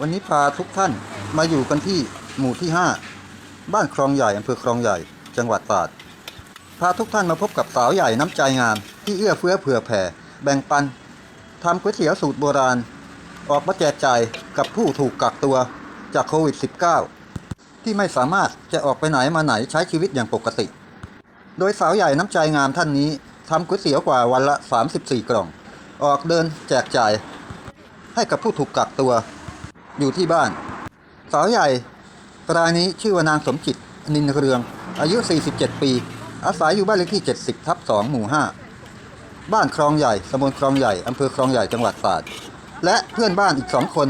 วันนี้พาทุกท่านมาอยู่กันที่หมู่ที่ 5 บ้านคลองใหญ่อำเภอคลองใหญ่ จังหวัดตราด พาทุกท่านมาพบกับสาวใหญ่น้ำใจงาม ที่เอื้อเฟื้อเผื่อแผ่ แบ่งปันทำก๋วยเตี๋ยวสูตรโบราณ ออกมาแจกจ่ายกับผู้ถูกกักตัวจากโควิด -19 ที่ไม่สามารถจะออกไปไหนมาไหนใช้ชีวิตอย่างปกติ โดยสาวใหญ่น้ำใจงามท่านนี้ทำก๋วยเตี๋ยวกว่าวันละ 34 กล่อง ออกเดินแจกจ่ายให้กับผู้ถูกกักตัว อยู่ที่บ้าน สาวใหญ่รายนี้ชื่อว่านางสมจิต นินเรือง อายุ 47 ปี อาศัยอยู่บ้านเลขที่ 70 ทับ 2 หมู่ 5 บ้านคลองใหญ่ตำบลคลองใหญ่อำเภอคลองใหญ่จังหวัดตราดและเพื่อนบ้านอีกสองคน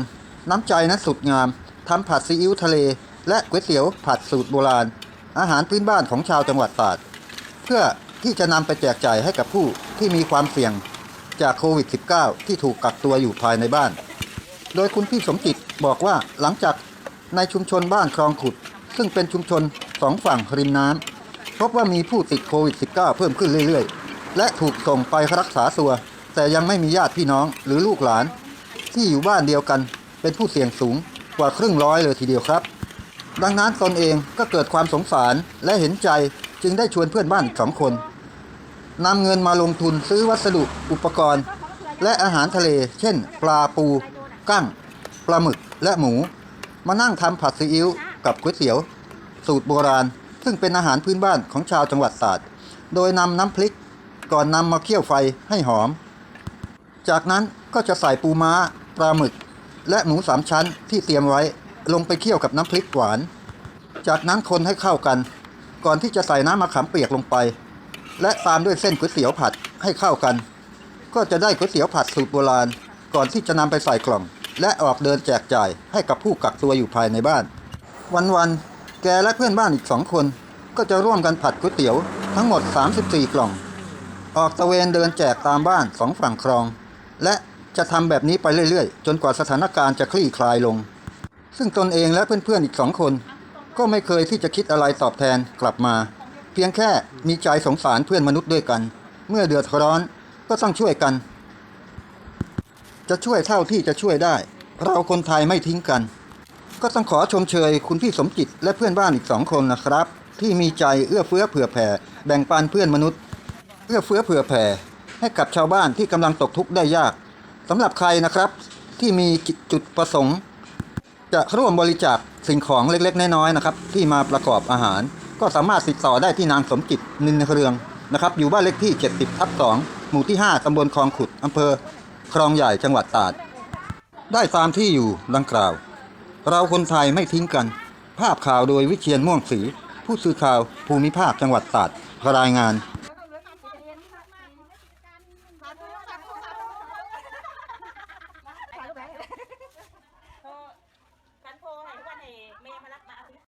น้ำใจนั้นสุดงามทำผัดซีอิ๊วทะเล และก๋วยเตี๋ยวผัดสูตรโบราณ อาหารพื้นบ้านของชาวจังหวัดตราดเพื่อที่จะนำไปแจกจ่ายให้กับผู้ที่มีความเสี่ยงจากโควิด -19 ที่ถูกกักตัวอยู่ภายในบ้าน โดยคุณพี่สมจิตบอกว่าหลังจากในชุมชนบ้านคลองขุด ซึ่งเป็นชุมชนสองฝั่งริมน้ำพบว่ามีผู้ติดโควิด -19 เพิ่มขึ้นเรื่อยๆ และถูกส่งไปรักษาตัว แต่ยังไม่มีญาติพี่น้องหรือลูกหลาน ที่อยู่บ้านเดียวกันเป็นผู้เสี่ยงสูงกว่าครึ่งร้อยเลยทีเดียวครับ ดังนั้นตนเองก็เกิดความสงสารและเห็นใจจึงได้ชวนเพื่อนบ้านสองคนนำเงินมาลงทุนซื้อวัสดุอุปกรณ์ และอาหารทะเล เช่น ปลาปู กั้งปลาหมึกและหมู มานั่งทำผัดซีอิ๊วกับก๋วยเตี๋ยว สูตรโบราณ ซึ่งเป็นอาหารพื้นบ้านของชาวจังหวัดตราดโดยนำน้ำพริกก่อนนำมาเคี่ยวไฟให้หอม จากนั้นก็จะใส่ปูม้าปลาหมึก และหมูสามชั้นที่เตรียมไว้ลงไปเคี่ยวกับน้ำพริกหวาน จากนั้นคนให้เข้ากัน ก่อนที่จะใส่น้ำมะขามเปียกลงไป และตามด้วยเส้นก๋วยเตี๋ยวผัดให้เข้ากัน ก็จะได้ก๋วยเตี๋ยวผัดสูตรโบราณ ก่อนที่จะนำไปใส่กล่อง และออกเดินแจกจ่ายให้กับผู้กักตัวอยู่ภายในบ้าน วันๆแกและเพื่อนบ้านอีกสองคน ก็จะร่วมกันผัดก๋วยเตี๋ยวทั้งหมด 34 กล่อง ออกตะเวนเดินแจกตามบ้านสองฝั่งคลอง และจะทำแบบนี้ไปเรื่อยๆ จนกว่าสถานการณ์จะคลี่คลายลง ซึ่งตนเองและเพื่อนๆอีกสองคน ก็ไม่เคยที่จะคิดอะไรตอบแทนกลับมา เพียงแค่มีใจสงสารเพื่อนมนุษย์ด้วยกัน เมื่อเดือดร้อนก็ต้องช่วยกัน จะช่วยเท่าที่จะช่วยได้ เราคนไทยไม่ทิ้งกัน ก็ต้องขอชมเชยคุณพี่สมจิตและเพื่อนบ้านอีกสองคนนะครับ ที่มีใจเอื้อเฟื้อเผื่อแผ่ แบ่งปันเพื่อนมนุษย์ เอื้อเฟื้อเผื่อแผ่ ให้กับชาวบ้านที่กำลังตกทุกข์ได้ยากสำหรับใครนะครับ ที่มีจุดประสงค์ จะร่วมบริจาคสิ่งของเล็กๆน้อยๆนะครับ ที่มาประกอบอาหาร ก็สามารถติดต่อได้ที่นางสมจิตนินเรืองนะครับ อยู่บ้านเลขที่ 70ทับ2หมู่ที่ 5ตำบลคลองขุดอำเภอ คลองใหญ่จังหวัดตราด ได้ตามที่อยู่ดังกล่าว เราคนไทยไม่ทิ้งกัน ภาพข่าวโดยวิเชียนม่วงศรีผู้สื่อข่าวภูมิภาคจังหวัดตราดรายงาน